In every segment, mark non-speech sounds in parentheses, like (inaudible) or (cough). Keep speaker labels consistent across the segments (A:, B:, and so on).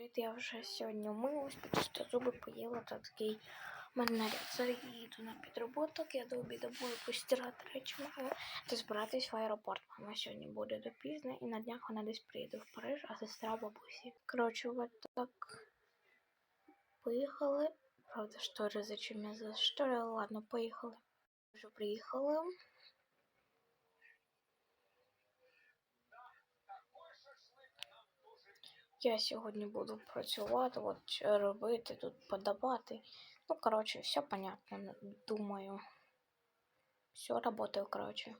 A: Я вже сьогодні милась, почистила зуби, поїла та такий у мене наряд. Зараз я їду на підроботок, я до обіду буду постирати речі маю та збиратись в аеропорт. Мама сьогодні буде допізно і на днях вона десь приїде в Париж, а сестра бабусі. Коротше, от так поїхали. Правда, штори зачем я зашторила? Ладно, поїхали. Вже приїхали. Я сьогодні буду працювати, от робити тут, подавати. Ну, коротше, все понятно, думаю. Все работаю, коротше.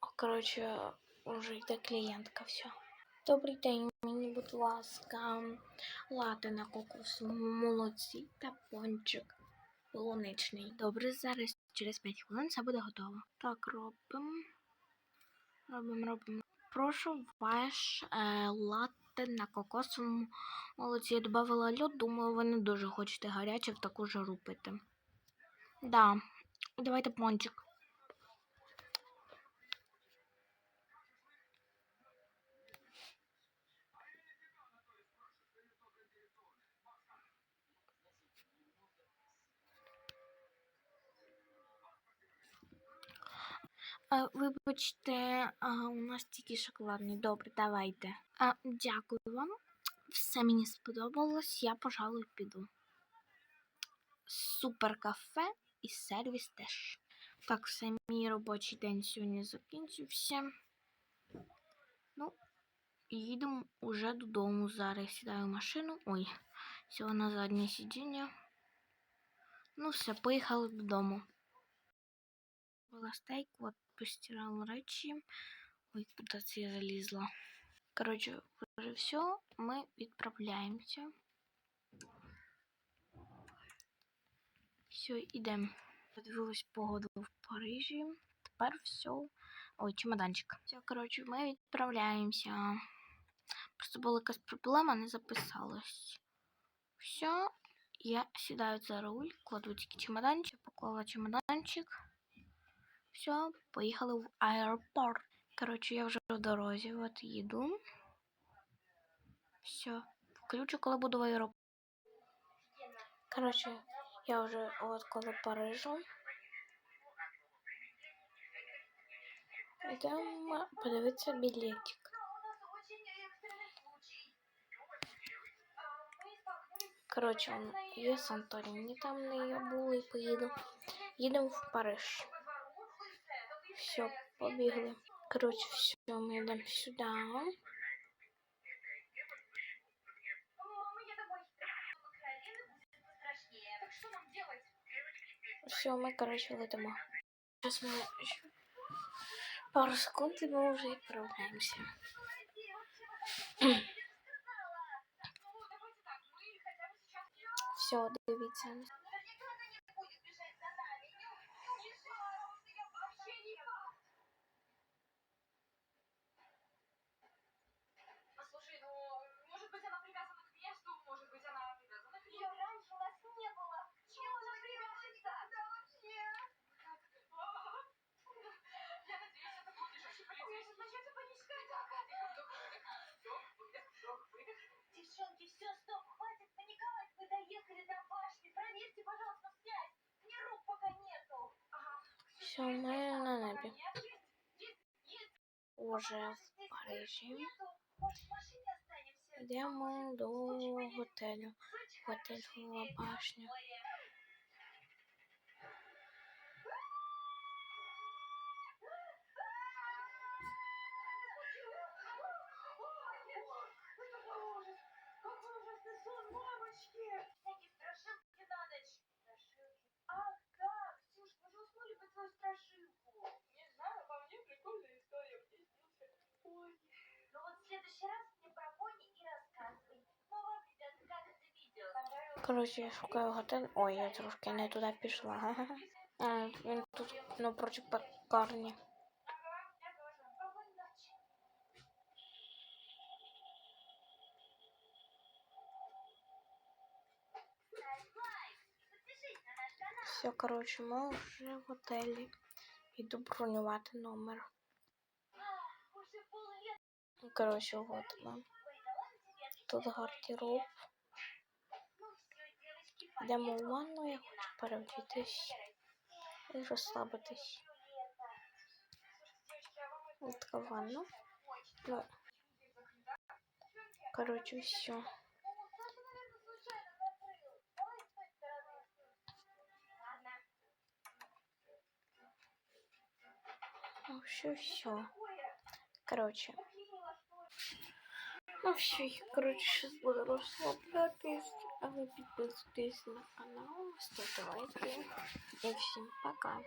A: Коротше, уже йде клієнтка, все. Добрий день, мені, будь ласка, лати на кокосовому молоці та пончик полуничний. Добре, зараз через 5 хвилин все буде готово. Так, робимо. Робимо, робимо. Прошу ваш е, латте на кокосовому молоці. Я додавала льод, думаю, ви не дуже хочете гаряче в таку жару пити. Да, давайте пончик. А, вибачте, а, у нас тільки шоколадний. Добре, давайте. А, дякую вам. Все мені сподобалось, я, пожалуй, піду. Супер кафе і сервіс теж. Так, все, мій робочий день сьогодні закінчився. Ну, їдемо уже додому. Зараз сідаю в машину. Ой, сіла на заднє сидіння. Ну, все, поїхали додому. Була стейк, от постирала речі. Ой, куди це я залізла. Коротше, вже все, ми відправляємося. Все, йдемо. Подивилась погоду в Парижі. Тепер все. Ой, чемоданчик. Все, коротше, ми відправляємося. Просто була якась проблема, не записалась. Все, я сідаю за руль, кладу тільки чемоданчик, поклала чемоданчик. Все, поїхали в аеропорт. Коротше, я вже в дорозі, от їду. Все, включу, коли буду в аеропорт. Коротше, я вже от коли Парижу. Йдемо подивитися білетик. Коротше, є Санторіні, там не я були і поїду. Їдемо в Париж. Все, побігли. Коротше, все, ми йдемо сюди. Все, ми, коротше, летимо. Зараз ми пару секунд і ми вже відправляємося. Все, дивіться.
B: Все,
A: ми на небі. Уже в Парижі. Йдемо до готелю. Готель Голова башня. Коротше, я шукаю готель. Ой, я трошки не туди пішла. (laughs) А, він тут напроти
B: наш канал.
A: Все, коротше, ми вже в готелі. Іду бронювати номер.
B: Уже поллета
A: Коротше, от вам.
B: Ой, да ладно тебе,
A: тут гардероб. Йдемо в ванну, я хочу перевдітись і розслабитись. Ось така ванна. Ну, коротше, все. Все, все. Короче. Ну все, я, короче, сейчас буду расслаблятись. А вы подписывайтесь на канал, ставьте лайки. И всем пока.